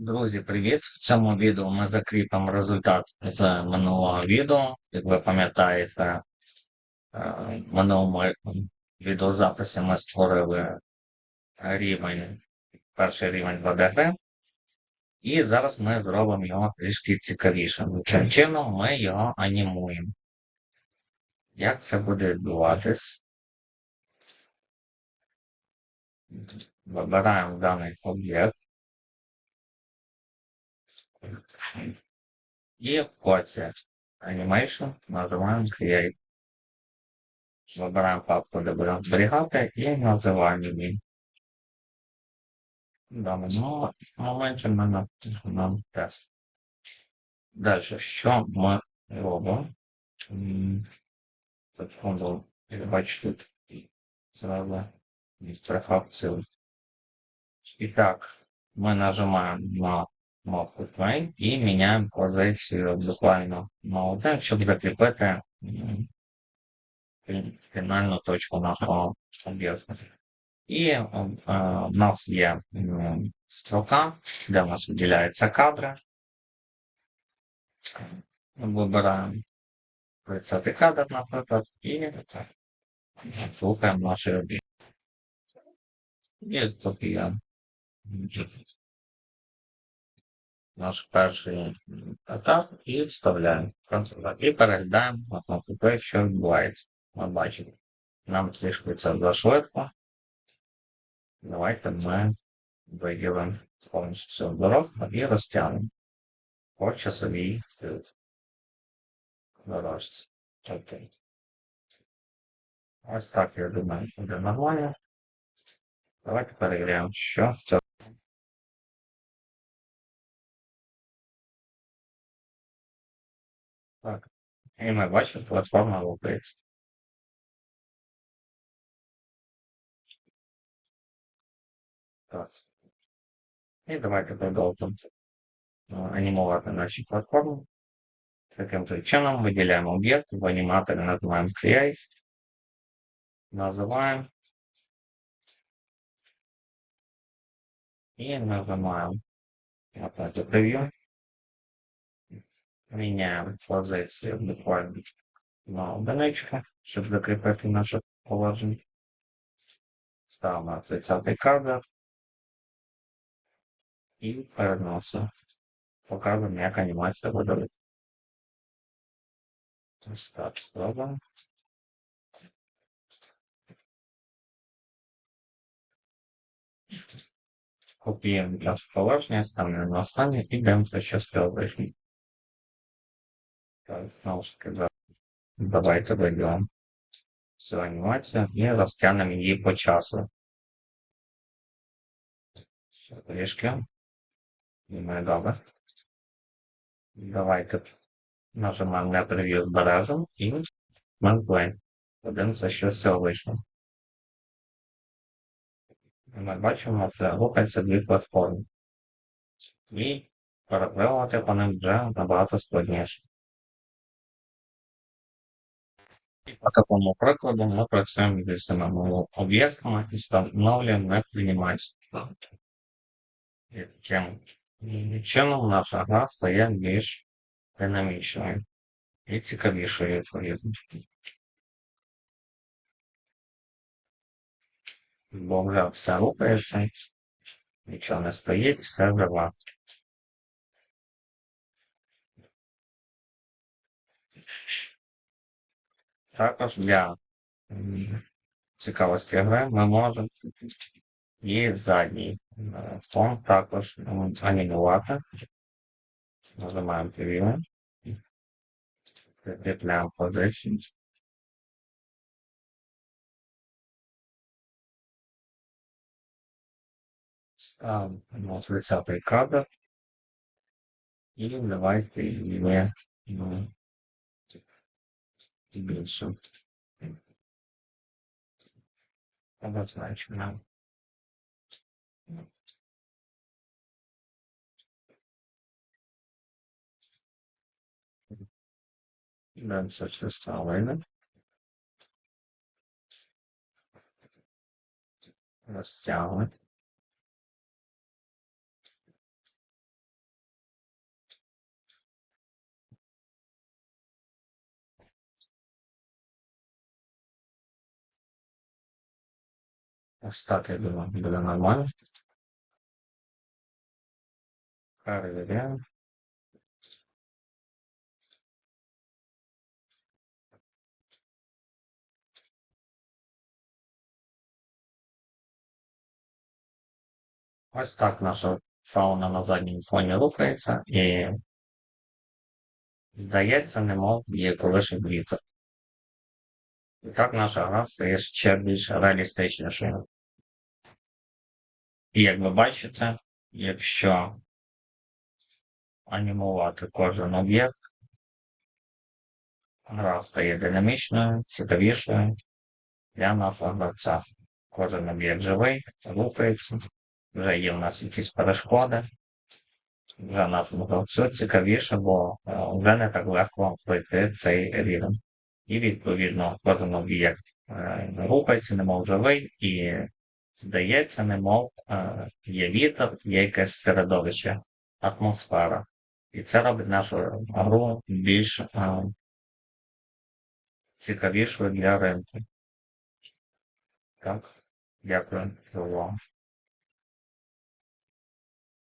Друзі, привіт! В цьому відео ми закріпимо результат з минулого відео. Як ви пам'ятаєте, е, в минулому відеозаписі ми створили рівень, перший рівень ВДГ. І зараз ми зробимо його трішки цікавішим. Таким чином ми його анімуємо. Як це буде відбуватись? Вибираємо даний об'єкт. І коці Animation нажимаємо Create. Вибираємо папку, де будемо зберігати і називаємо її. В даному моменті ми нажимаємо тест. Далі, що ми робимо? Секунду, бачите, зразу префакцію. І так, ми нажимаємо на Play і міняємо позицію буквально на один, щоб закріпити фінальну точку нашого об'єкту. І е, в нас є е, строка, де у нас виділяються кадри. Вибираємо 30 кадр, наприклад, і слухаємо наші об'єкти. І тут є наш перший етап і вставляємо І переглядаємо Play, що відбувається. Ми бачимо. Нам трішки це зашвидко. Давайте ми виділимо повністю дорожку і розтягнемо по часовій дорожці. Окей. Ось так, я думаю, буде нормально. Давайте перевіряємо, що це. Так. І ми бачимо, платформа рухається. Так. І давайте продовжимо анімувати наші платформи. Таким же чином виділяємо об'єкт, в аніматорі називаємо Create, називаємо і нажимаємо оплату прев'ю. Міняємо позицію буквально на одиничку, щоб закріпити наше положення. Ставимо 30 кадр і переносимо. Показуємо, як анімація буде. Ось так спробуємо. Копіюємо наше положення, ставимо на останнє і дивимося, що з. Так, знову давайте вийдемо цю анімацію і розтягнемо її по часу. Трішки. Думаю, добре. Давайте нажимаємо на прев'ю збережемо і манплей. Подивимося, що з цього вийшло. Ми бачимо, що рухаються дві платформи. І перепливати по ним вже набагато складніше. По такому прикладу ми працюємо зі самими об'єктами і встановлюємо не приймається. Таким чином наша гра стає більш динамічною і цікавішою відповідно. Бо вже все рухається, нічого не стоїть, все жива. Також для цікавості гри ми можемо і задній фон також анімувати. Нажимаємо прев'ю. Прикріпляємо позицію. Ставимо 30 кадр. І давайте її dimension. And that's right now. Then such as A That's Taiwan. Ось так, я думаю, буде нормально. Перевіряємо. Ось так наша фауна на задньому фоні рухається і здається, немов є колишній вітер. І так наша гра стає ще більш реалістичнішою. І як ви бачите, якщо анімувати кожен об'єкт, гра стає динамічною, цікавішою для нашого гравця. Кожен об'єкт живий, рухається, вже є в нас якісь перешкоди, вже нашому гравцю цікавіше, бо е, вже не так легко пройти цей рівень. І відповідно кожен об'єкт е, рухається, немов живий, і здається, немов е, є вітер, є якесь середовище, атмосфера. І це робить нашу гру більш е, цікавішою для ринку. Так, дякую за увагу.